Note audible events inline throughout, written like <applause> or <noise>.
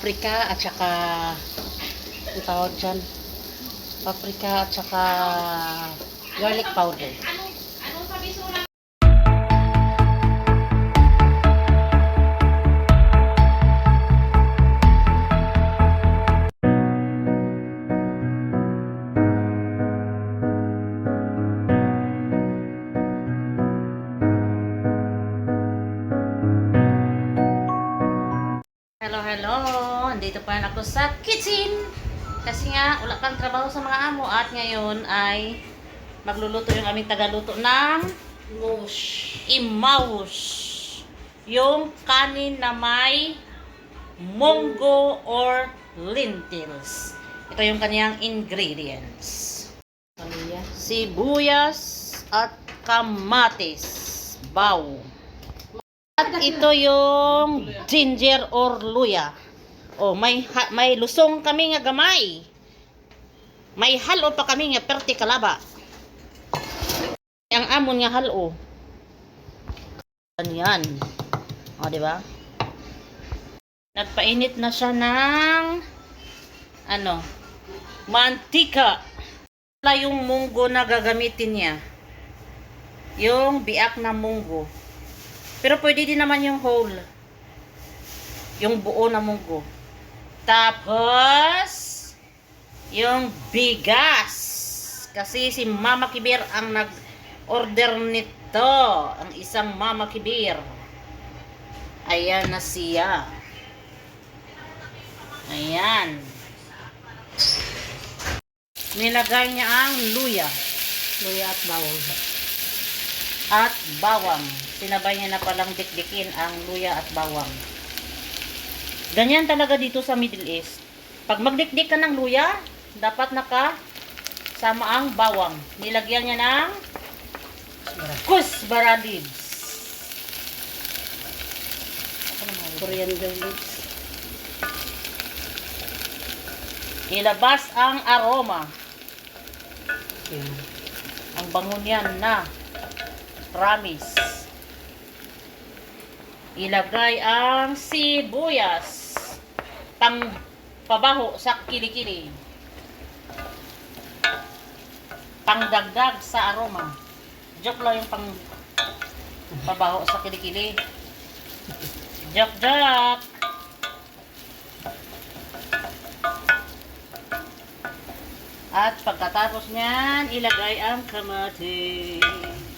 paprika at saka ang tawag dyan? Paprika at saka garlic powder Hello, hello! Andito pa rin ako sa kitchen. Kasi nga, wala kang trabaho sa mga amo. At ngayon ay magluluto yung aming tagaluto ng Mush. imaush. Yung kanin na may munggo or lentils. Ito yung kanyang ingredients. Sibuyas at kamatis. Baw. Ito yung ginger or luya. Oh, may ha- may lusong kami nga gamay. May halo pa kami nga perti kalaba. Ang amon nga halo. Yan. O, di ba? Nagpainit na siya ng ano, mantika. Wala yung munggo na gagamitin niya. Yung biak na munggo. Pero pwede din naman yung whole. Yung buo na munggo. Tapos, yung bigas. Kasi si Mama Kibir ang nag-order nito. Ang isang Mama Kibir. Ayan na siya. Ayan. Nilagay niya ang luya Luya at bawang. at bawang. Sinabay niya na palang dikdikin ang luya at bawang. Ganyan talaga dito sa Middle East. Pag magdikdik ka ng luya, dapat naka sama ang bawang. Nilagyan niya ng kusbara leaves. Coriander leaves. Ilabas ang aroma. Yan. Ang bango niyan na. Promise. Ilagay ang sibuyas. Pang pabaho sa kilikili. Pangdagdag sa aroma. Joke lang yung pang pabaho sa kilikili. Joke, joke. At pagkatapos niyan, ilagay ang kamatis.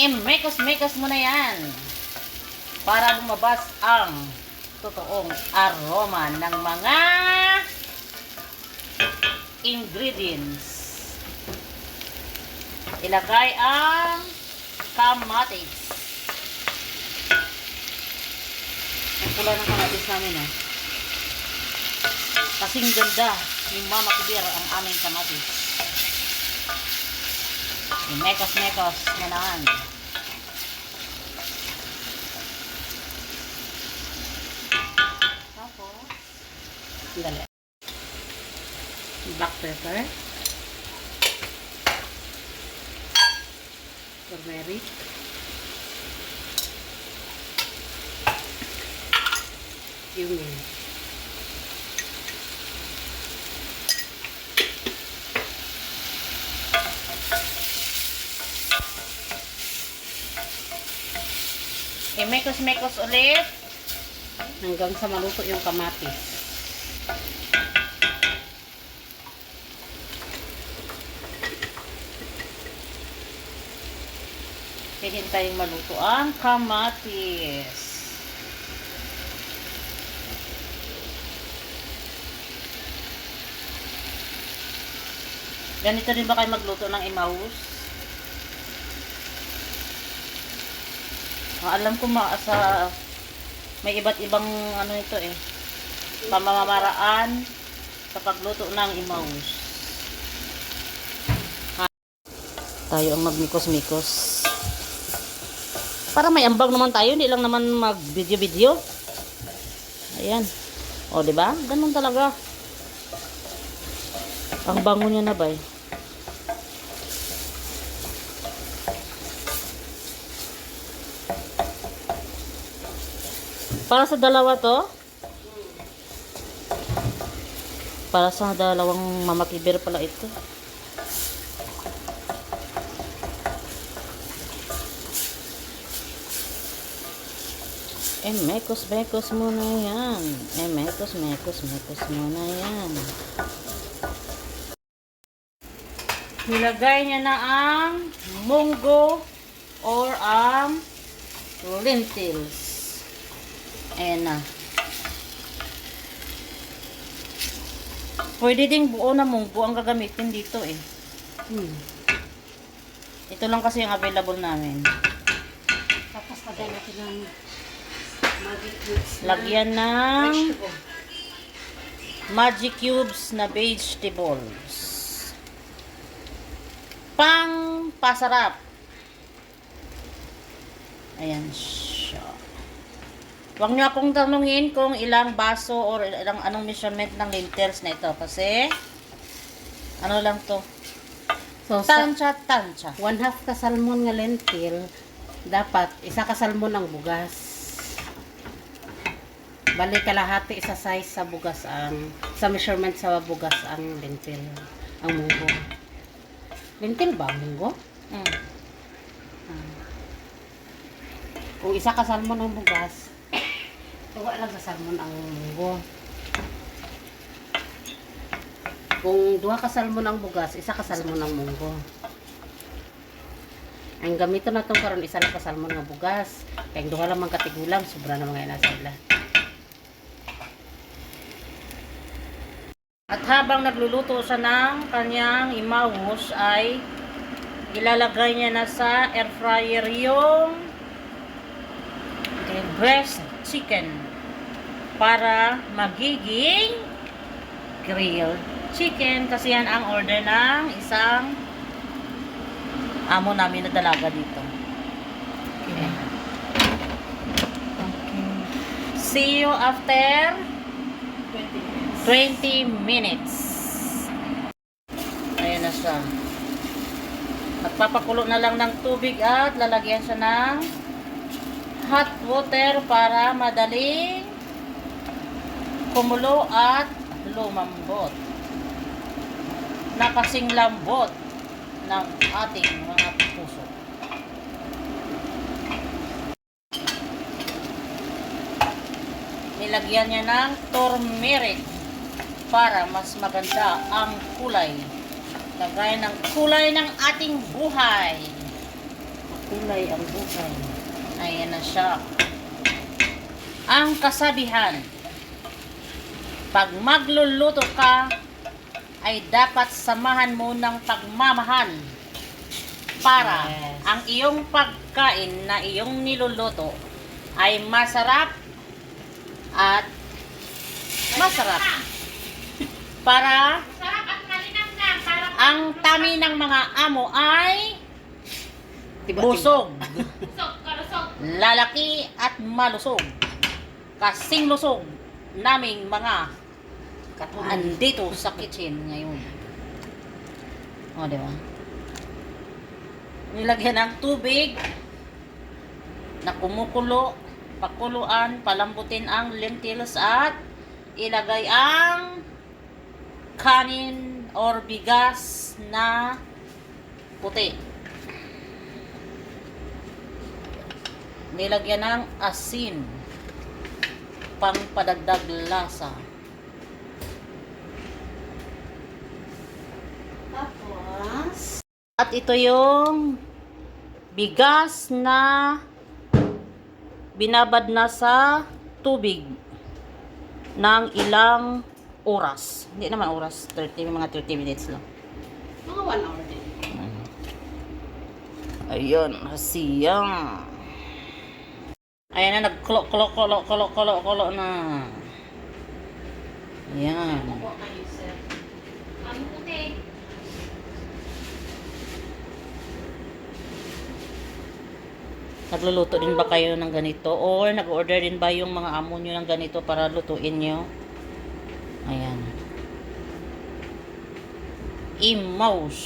Imrekos-mekos mo na yan. Para lumabas ang totoong aroma ng mga ingredients. Ilagay ang kamatis. Ang pula ng kamatis namin ah. Kasing ganda ni Mama Kubir ang aming kamatis. Mekos-mekos na naman. Tapos, Dali. Black pepper. Turmeric. Cumin. Imekos-mekos ulit. Hanggang sa maluto yung kamatis. Hihintayong maluto ang kamatis. Ganito rin ba kayo magluto ng imaus? Ah, alam ko ma sa may iba't ibang ano ito eh. Pamamaraan sa pagluto ng imaus. Tayo ang magmikos-mikos. Para may ambag naman tayo, hindi lang naman mag-video-video. Ayan. O, di ba? Ganun talaga. Ang bango niya na ba eh. Para sa dalawa to? Para sa dalawang mamakibir pala ito. Eh, mekos, mekos muna yan. Eh, mekos, mekos, mekos muna yan. Nilagay niya na ang munggo or ang lentils. Ayan na. Pwede ding buo na munggo ang gagamitin dito eh. Hmm. Ito lang kasi yung available namin. Tapos lagyan natin ng magic cubes na Lagyan ng vegetable. magic cubes na vegetables. Pang pasarap. Ayan siya. Huwag niyo akong tanungin kung ilang baso or ilang anong measurement ng lentils na ito. Kasi, ano lang to? So, Tansya, tansya. one half ka salmon nga lentil, dapat isa ka salmon ang bugas. Bali kalahati isa size sa bugas ang sa measurement sa bugas ang lentil, ang munggo. Lentil ba munggo? Mm. Kung isa ka salmon ang bugas, tuwa lang sa salmon ang munggo. Kung duha ka salmon ang bugas, isa ka salmon ang munggo. Ang gamito na to karon isa lang ka salmon nga bugas. Kaya duha lang man katigulang, sobra na mga nasa ila. At habang nagluluto siya ng kanyang imawos ay ilalagay niya na sa air fryer yung breast chicken para magiging grilled chicken kasi yan ang order ng isang amo namin na dalaga dito. Okay. See you after 20 minutes. Ayan na siya. Magpapakulo na lang ng tubig at lalagyan siya ng hot water para madaling kumulo at lumambot. Nakasing lambot ng ating mga puso. Nilagyan niya ng turmeric para mas maganda ang kulay. Kagaya ng kulay ng ating buhay. Kulay ang buhay. Ayan na siya. Ang kasabihan, pag magluluto ka, ay dapat samahan mo ng pagmamahal para Yes. ang iyong pagkain na iyong niluluto ay masarap at masarap. Para ang tami ng mga amo ay busog. <laughs> Lalaki at malusog. Kasing lusog naming mga andito sa kitchen ngayon. O, di ba? Nilagyan ng tubig na kumukulo, pakuluan, palambutin ang lentils at ilagay ang kanin or bigas na puti. Nilagyan ng asin pang padagdag lasa. Tapos, At ito yung bigas na binabad na sa tubig ng ilang oras. Hindi naman oras, 30, mga 30 minutes lang. mga one hour din. Ayun, siya. Ayan na, nagkulo, kulo, kulo, kulo, kulo, kulo na. Ayan. Nagluluto din ba kayo ng ganito? Or nag-order din ba yung mga amo nyo ng ganito para lutuin nyo? Ayan. Imaus.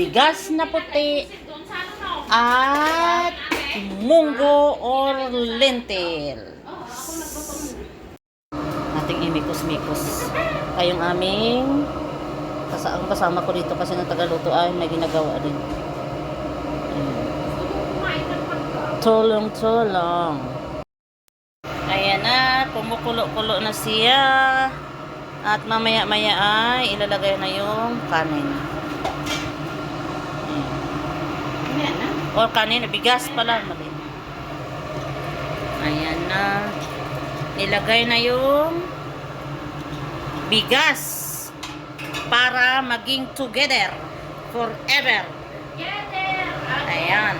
Bigas na puti. At munggo or lentil. Ating imikos-mikos. Ay yung aming kasa ang kasama ko dito kasi ng tagaluto ay may ginagawa din. Tulong. Ayan na, kumukulo-kulo na siya. At mamaya-maya ay ilalagay na yung kanin. Ayan. Yan na. Or kanin, bigas pala. Mali. Ayan na. Ilagay na yung bigas para maging together forever. Ayan.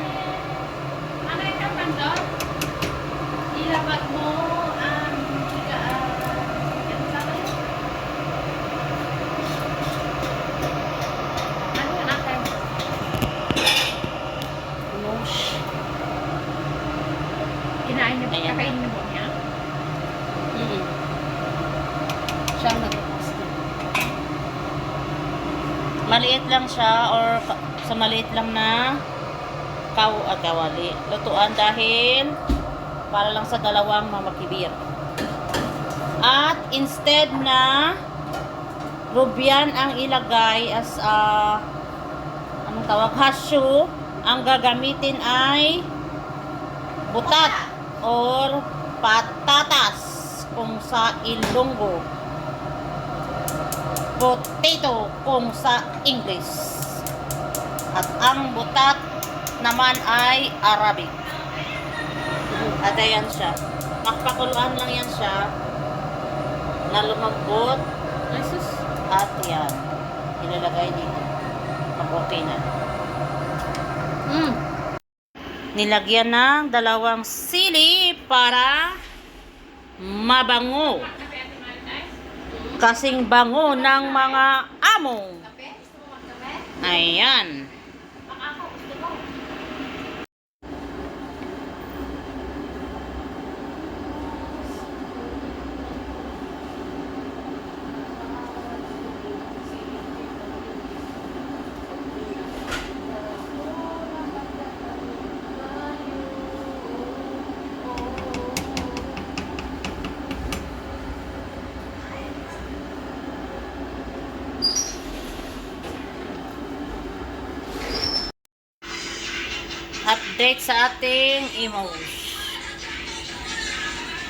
Ano yung kapando? Ilabat mo ang uh, yan sa akin. Ano yun natin? Mush. Kinain niyo, Ayan. kakainin niyo po niya? Mm. Siya ang nagbukas na. Maliit lang siya or sa maliit lang na kaw at kawali. Lutuan dahil para lang sa dalawang mamakibir. At instead na rubyan ang ilagay as a anong tawag hasyo, ang gagamitin ay butat or patatas kung sa Ilonggo potato kung sa English. At ang butat naman ay Arabic. At ayan siya. Makpakuluan lang yan siya na lumambot at yan. Ilalagay dito. Pag okay na. Mm. Nilagyan ng dalawang sili para mabango. Kasing bango ng mga amo. Ayan. Update sa ating emoji.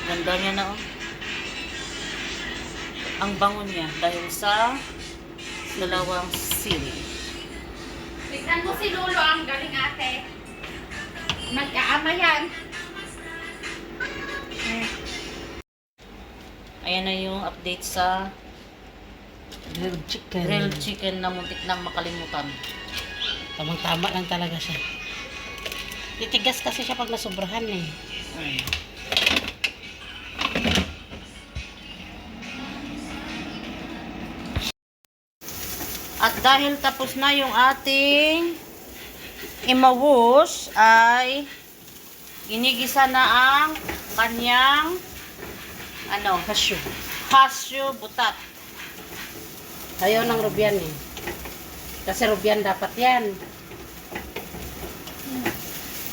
Ganda niya na oh. Ang bango niya dahil sa dalawang sili. Tignan mo si Lolo ang galing ate. Magkaama yan. Ayan na yung update sa Grilled chicken. grilled chicken na muntik nang makalimutan. Tamang-tama lang talaga siya. Titigas kasi siya pag nasobrahan eh. At dahil tapos na yung ating imawush ay ginigisa na ang kanyang ano, Hasyo. hasyo butat. Ayaw ng rubyan eh. Kasi rubyan dapat yan.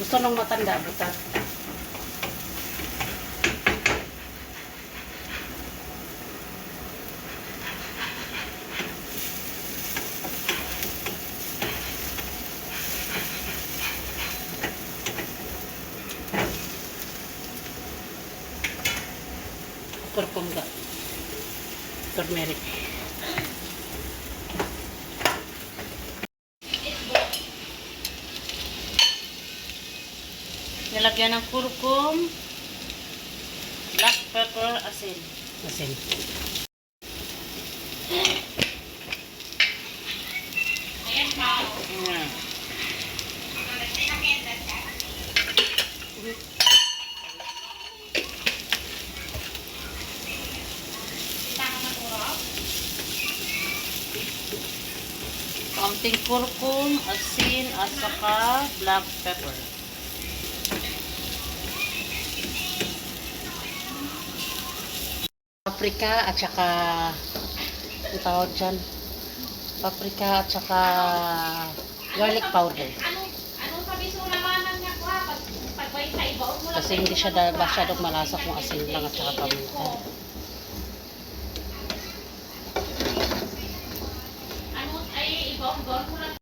Gusto nung matanda, butat. Kurkum ka. Turmeric. Nilagyan ng kurkum, black pepper, asin. Asin. Ayan. Kaunting kurkum, asin, at saka black pepper. Paprika at saka ang tawag dyan. Paprika at saka garlic powder. Kasi hindi siya masyadong malasa kung asin lang at saka paminta. Ano, ay, lang.